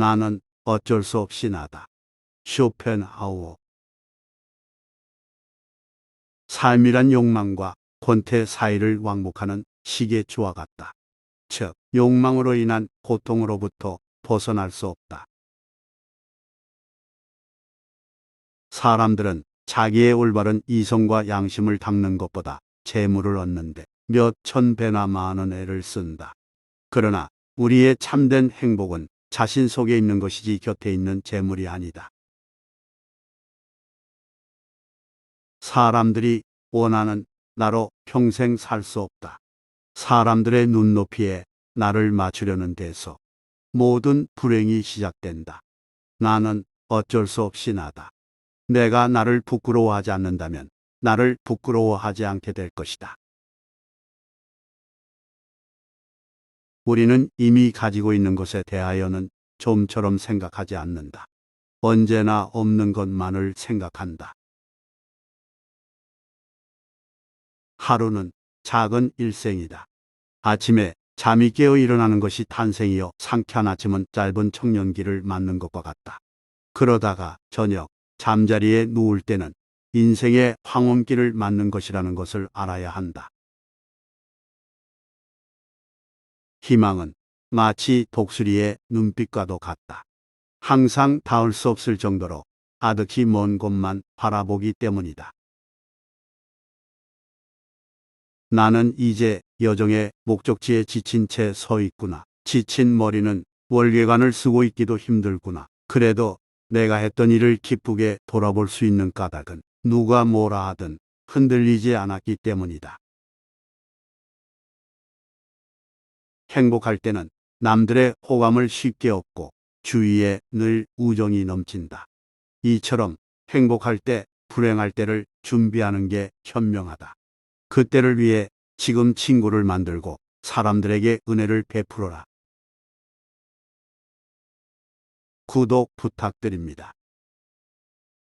나는 어쩔 수 없이 나다. 쇼펜하우어 삶이란 욕망과 권태 사이를 왕복하는 시계추와 같다. 즉, 욕망으로 인한 고통으로부터 벗어날 수 없다. 사람들은 자기의 올바른 이성과 양심을 닦는 것보다 재물을 얻는데 몇 천 배나 많은 애를 쓴다. 그러나 우리의 참된 행복은 자신 속에 있는 것이지 곁에 있는 재물이 아니다. 사람들이 원하는 나로 평생 살 수 없다. 사람들의 눈높이에 나를 맞추려는 데서 모든 불행이 시작된다. 나는 어쩔 수 없이 나다. 내가 나를 부끄러워하지 않는다면 나를 부끄러워하지 않게 될 것이다. 우리는 이미 가지고 있는 것에 대하여는 좀처럼 생각하지 않는다. 언제나 없는 것만을 생각한다. 하루는 작은 일생이다. 아침에 잠이 깨어 일어나는 것이 탄생이요 상쾌한 아침은 짧은 청년기를 맞는 것과 같다. 그러다가 저녁 잠자리에 누울 때는 인생의 황혼기를 맞는 것이라는 것을 알아야 한다. 희망은 마치 독수리의 눈빛과도 같다. 항상 닿을 수 없을 정도로 아득히 먼 곳만 바라보기 때문이다. 나는 이제 여정의 목적지에 지친 채 서 있구나. 지친 머리는 월계관을 쓰고 있기도 힘들구나. 그래도 내가 했던 일을 기쁘게 돌아볼 수 있는 까닭은 누가 뭐라 하든 흔들리지 않았기 때문이다. 행복할 때는 남들의 호감을 쉽게 얻고 주위에 늘 우정이 넘친다. 이처럼 행복할 때 불행할 때를 준비하는 게 현명하다. 그때를 위해 지금 친구를 만들고 사람들에게 은혜를 베풀어라. 구독 부탁드립니다.